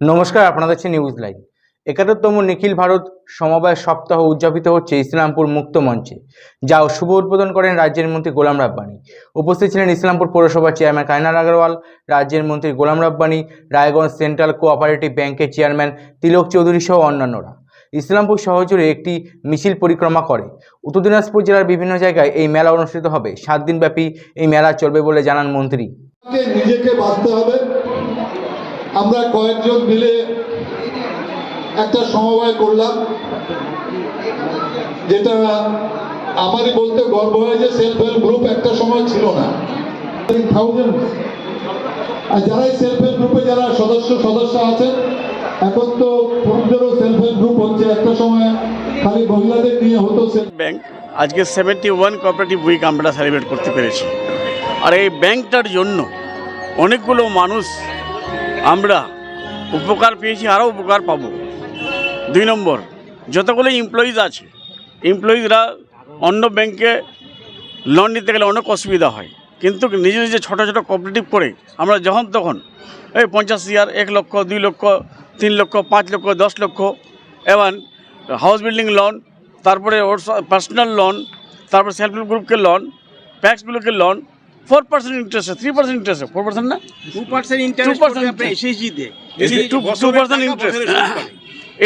নমস্কার, আপনাদের দেখছেন নিউজ লাইভ একাত্তরতম নিখিল ভারত সমবায় সপ্তাহ উদযাপিত হচ্ছে ইসলামপুর মুক্ত মঞ্চে, যা শুভ উদ্বোধন করেন রাজ্যের মন্ত্রী গোলাম রাব্বানি। উপস্থিত ছিলেন ইসলামপুর পৌরসভার চেয়ারম্যান কায়নার আগরওয়াল, রাজ্যের মন্ত্রী গোলাম রাব্বানি, রায়গঞ্জ সেন্ট্রাল কোঅপারেটিভ ব্যাংকের চেয়ারম্যান তিলক চৌধুরী সহ অন্যান্যরা। ইসলামপুর শহর একটি মিছিল পরিক্রমা করে। উত্তর দিনাজপুর জেলার বিভিন্ন জায়গায় এই মেলা অনুষ্ঠিত হবে। সাত দিনব্যাপী এই মেলা চলবে বলে জানান মন্ত্রী। নিজেকে বাঁচতে হবে। আমরা কয়েকজন মিলে একটা সমবায় করলাম, যেটা আমারই বলতে গর্ব হয় যে সেলফ হেল্প গ্রুপ একটা সময় ছিল না। আর যারাই সেলফ হেল্প গ্রুপে যারা সদস্য সদস্য আছেন এখন তো পুরুষদেরও সেলফ হেল্প গ্রুপ হচ্ছে। একটা সময় খালি মহিলাদের নিয়ে হতো ব্যাংক আজকে সেভেন্টি ওয়ান কোঅপারেটিভ উইক আমরা সেলিব্রেট করতে পেরেছি। আর এই ব্যাংকটার জন্য অনেকগুলো মানুষ আমরা উপকার পেয়েছি আরও উপকার পাব। দুই নম্বর, যতগুলো এমপ্লয়িজ আছে এমপ্লয়িজরা অন্য ব্যাংকে লোন নিতে গেলে অনেক অসুবিধা হয়। কিন্তু নিজে নিজে ছোটো ছোটো কোঅপারেটিভ করে আমরা যখন তখন, এই পঞ্চাশ হাজার, এক লক্ষ, দুই লক্ষ, তিন লক্ষ, পাঁচ লক্ষ, দশ লক্ষ এবং হাউস বিল্ডিং লোন তারপরে ওর পার্সোনাল লোন তারপরে সেলফ হেল্প গ্রুপকে loan প্যাক্সগুলোকে loan four percent interest three percent interest four percent না? টু পার্সেন্ট ইন্টারেস্ট 2% করবে আপনার interest। এসএসজি তে টু পার্সেন্ট ইন্টারেস্ট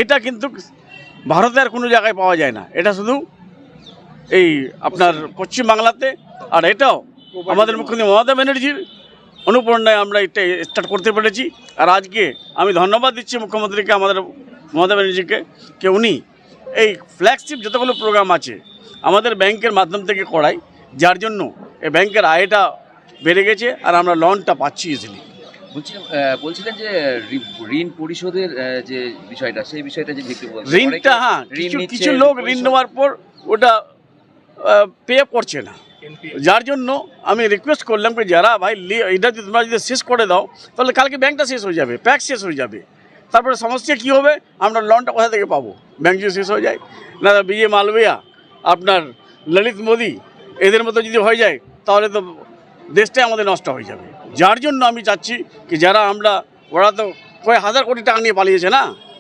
এটা কিন্তু ভারতে আর কোনো জায়গায় পাওয়া যায় না। এটা শুধু এই আপনার পশ্চিম বাংলাতে। আর এটাও আমাদের মুখ্যমন্ত্রী মমতা ব্যানার্জির অনুপ্রেরণায় আমরা এটা স্টার্ট করতে পেরেছি। আর আজকে আমি ধন্যবাদ দিচ্ছি মুখ্যমন্ত্রীকে আমাদের মমতা ব্যানার্জিকে যে উনি এই ফ্ল্যাগশিপ যতগুলো প্রোগ্রাম আছে আমাদের ব্যাংকের মাধ্যম থেকে করাই যার জন্য ব্যাংকের আয়টা বেড়ে গেছে আর আমরা লোনটা পাচ্ছি ইজিলি বলছিলাম বলছিলেন যে ঋণ পরিশোধের যে বিষয়টা সেই বিষয়টা যে একটু ঋণটা হ্যাঁ কিছু লোক ঋণ নেওয়ার পর ওটা পে করছে না। যার জন্য আমি রিকোয়েস্ট করলাম যে যারা ভাই এটা যদি তোমরা যদি শেষ করে দাও তাহলে কালকে ব্যাংকটা শেষ হয়ে যাবে প্যাক শেষ হয়ে যাবে। তারপরে সমস্যা কী হবে? আমরা লোনটা কোথা থেকে পাবো? ব্যাংক যদি শেষ হয়ে যায় না বিজে মালবিয়া আপনার ললিত মোদি এদের মতো যদি হয়ে যায় তাহলে তো দেশটাই আমাদের নষ্ট হয়ে যাবে। যার জন্য আমি চাচ্ছি কি যারা আমরা ওরা তো কয়েক হাজার কোটি টাকা নিয়ে পালিয়েছে না?